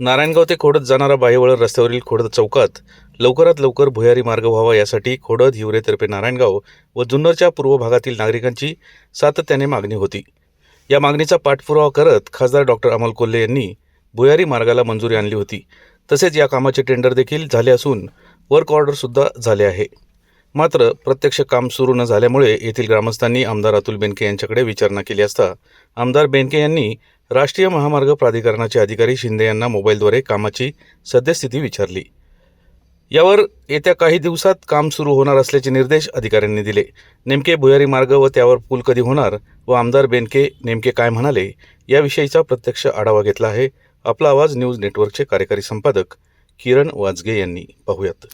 नारायणगाव ते खोडत जाणारा बाहेवळण रस्त्यावरील खोडद चौकात लवकरात लवकर भुयारी मार्ग व्हावा यासाठी खोडद हिवरेतर्फे नारायणगाव व जुन्नरच्या पूर्व भागातील नागरिकांची सातत्याने मागणी होती. या मागणीचा पाठपुरावा करत खासदार डॉक्टर अमोल कोल्हे यांनी भुयारी मार्गाला मंजुरी आणली होती. तसेच या कामाचे टेंडर देखील झाले असून वर्क ऑर्डरसुद्धा झाले आहे. मात्र प्रत्यक्ष काम सुरू न झाल्यामुळे येथील ग्रामस्थांनी आमदार अतुल बेनके यांच्याकडे विचारणा केली असता आमदार बेनके यांनी राष्ट्रीय महामार्ग प्राधिकरणाचे अधिकारी शिंदे यांना मोबाईलद्वारे कामाची सद्यस्थिती विचारली. यावर येत्या काही दिवसात काम सुरू होणार असल्याचे निर्देश अधिकाऱ्यांनी दिले. नेमके भुयारी मार्ग व त्यावर पूल कधी होणार व आमदार बेनके नेमके काय म्हणाले याविषयीचा प्रत्यक्ष आढावा घेतला आहे. आपला आवाज न्यूज नेटवर्कचे कार्यकारी संपादक किरण वाजगे यांनी. पाहूयात.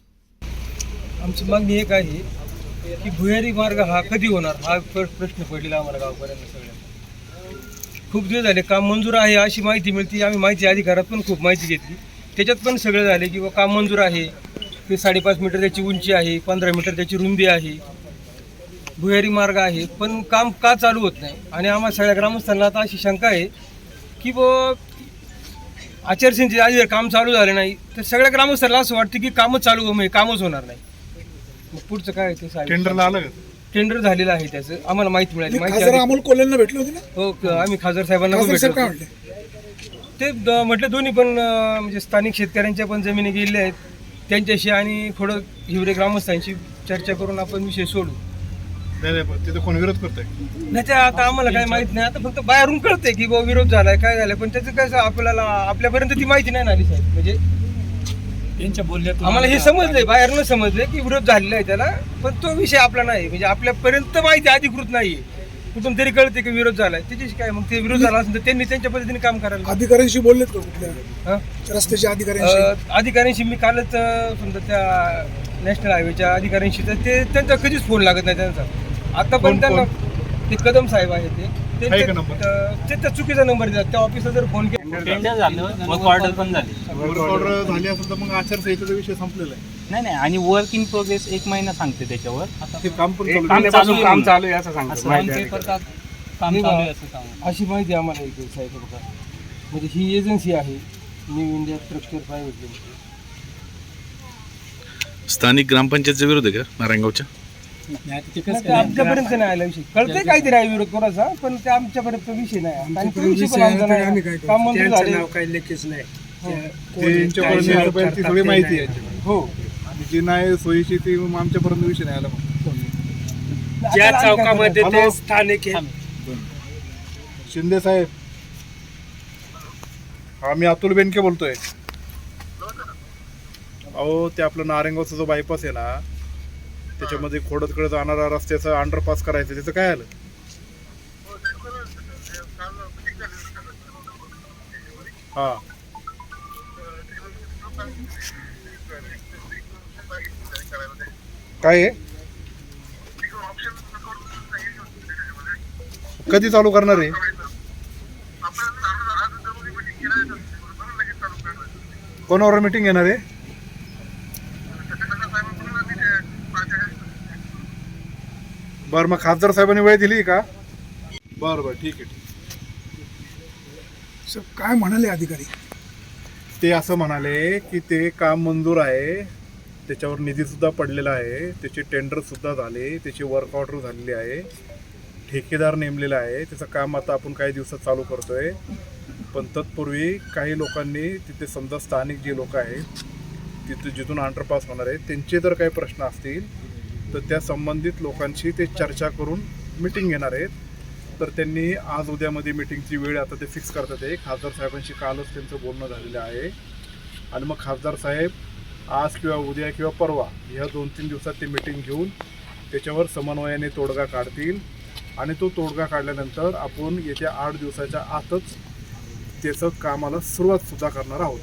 आमची मागणी एक आहे की भुयारी मार्ग हा कधी होणार हा प्रश्न पडलेला आम्हाला गावकऱ्यांना सगळ्यांना. खूप दिवस झाले काम मंजूर आहे अशी माहिती मिळते. आम्ही माहिती अधिकारात पण खूप माहिती घेतली. त्याच्यात पण सगळं झाले की बुवा काम मंजूर आहे. ते साडेपाच मीटर त्याची उंची आहे पंधरा मीटर त्याची रुंदी आहे. भुयारी मार्ग आहे. पण काम का चालू होत नाही? आणि आम्हाला सगळ्या ग्रामस्थांना आता अशी शंका आहे की बुवा आचारसंहिते आधी जर काम चालू झालं नाही तर सगळ्या ग्रामस्थांना असं वाटतं की कामच चालू म्हणजे कामच होणार नाही. मग पुढचं काय ते टेंडरला आलं का? टेंडर झालेलं आहे त्याचं. आम्हाला माहिती मिळाली. माहिती खासदार आली. अमोल कोल्हेंना भेटले होते ना? हो क- आम्ही खासदार साहेबांना पण खासदार साहेब काय भेटलो ते द- म्हटलं दोन्ही पण अं, म्हणजे स्थानिक शेतकऱ्यांच्या पण जमिनी गेलेल्या आहेत. त्यांच्याशी आणि थोडं हिवरे ग्रामस्थांशी चर्चा करून आपण विषय सोडू. नाही नाही पण तिथे कोण विरोध करतोय? नाही ते आता आम्हाला काय माहीत नाही. आता फक्त बाहेरून कळतंय की बाबा विरोध झालाय काय झालाय. पण त्याचं कसं आपल्याला आपल्यापर्यंत ती माहिती नाही ना आली साहेब. म्हणजे त्यांच्या बोलण्यात आम्हाला हे समजलंय बाहेरनं समजलंय की विरोध झालेला आहे त्याला पण तो विषय आपला नाही. म्हणजे आपल्यापर्यंत माहिती अधिकृत नाहीये. कुठून तरी कळते की विरोध झालाय. त्याच्याशी काय मग ते विरोध झाला असेल तर त्यांनी त्यांच्या पद्धतीने काम करायला अधिकाऱ्यांशी बोललेत का कुठल्या? हं? रस्त्याच्या अधिकाऱ्यांशी? अं, अधिकाऱ्यांशी मी कालच अं, समजा त्या नॅशनल हायवेच्या अधिकाऱ्यांशी तर ते त्यांचा कधीच फोन लागत नाही त्यांचा. आता पण त्यांना ते कदम साहेब आहेत ते. आहे त्यांचे- का नंबर? अं, त्यांचा चुकीचा नंबर देतात. त्या ऑफिसला जर फोन केला टेंडर झालं. वर्क ऑर्डर पण झाली. वर्क ऑर्डर झाली असेल तर मग आचारसंहितेचा विषय संपलेला आहे. नाही नाही. आणि वर्क इन प्रोग्रेस एक महिना सांगते त्याच्यावर. ते काम पण चालू काम आहे. चालू आहे. काम. चालू आहे. असं सांगतो असं माहिती on आहे. paper का- काम नाही चालू बा. आहे असं सांगा अशी माहिती आम्हाला येते साहेब बघा. म्हणजे ही एजन्सी आहे new India structure private limited स्थानिक ग्रामपंचायतचा विरोध आहे का? नारायणगावच्या? नाही, ते आमच्यापर्यंत नाही आला विषय. कळतंय काहीतरी आहे विरोध कोणाचा पण ते आमच्यापर्यंत विषय नाही. आणि तो विषय पण आमचा नाही. आम्ही काय करू? काम मंजूर त्यांचं झाले. नाव काही लेखीच नाही. हो. ते ती सगळी माहिती आहे हो. आणि जी नाही सोयीची ती मग आमच्यापर्यंत विषय नाही आला मग. ज्या आता आम्ही काय चौकामध्ये हॅलो. ते स्थानिक आहे शिंदे साहेब हा मी अतुल बेनके बोलतोय. अहो ते आपलं नारायणगावचा जो बायपास आहे ना त्याच्यामध्ये खोडदकडे जाणारा रस्त्याचं अंडरपास करायचं त्याचं काय आलं? हा. काय आहे कधी चालू करणार आहे? कोणावर मीटिंग घेणार आहे? बरं मग खासदार साहेबांनी वेळ दिली का? बरं बरं ठीक आहे ठीक साहेब, काय म्हणाले अधिकारी? ते असं म्हणाले की ते काम मंजूर आहे त्याच्यावर निधीसुद्धा पडलेला आहे त्याचे टेंडरसुद्धा झाले त्याची वर्क ऑर्डर झालेली आहे ठेकेदार नेमलेला आहे त्याचं काम आता आपण काही दिवसात चालू करतोय. पण तत्पूर्वी काही लोकांनी तिथे समजा स्थानिक जे लोक आहेत तिथे जिथून अंडरपास होणार आहेत त्यांचे जर काही प्रश्न असतील तर त्या संबंधित लोकांशी ते चर्चा करून मिटिंग घेणार आहेत. तर त्यांनी आज उद्यामध्ये मिटिंगची वेळ आता ते फिक्स करतात आहे खासदार साहेबांशी कालच त्यांचं बोलणं झालेलं आहे. आणि मग खासदार साहेब आज किंवा उद्या किंवा परवा ह्या दोन तीन दिवसात ते मिटिंग घेऊन त्याच्यावर समन्वयाने तोडगा काढतील. आणि तो तोडगा काढल्यानंतर आपण येत्या आठ दिवसाच्या आतच त्याचं कामाला सुरुवातसुद्धा करणार आहोत.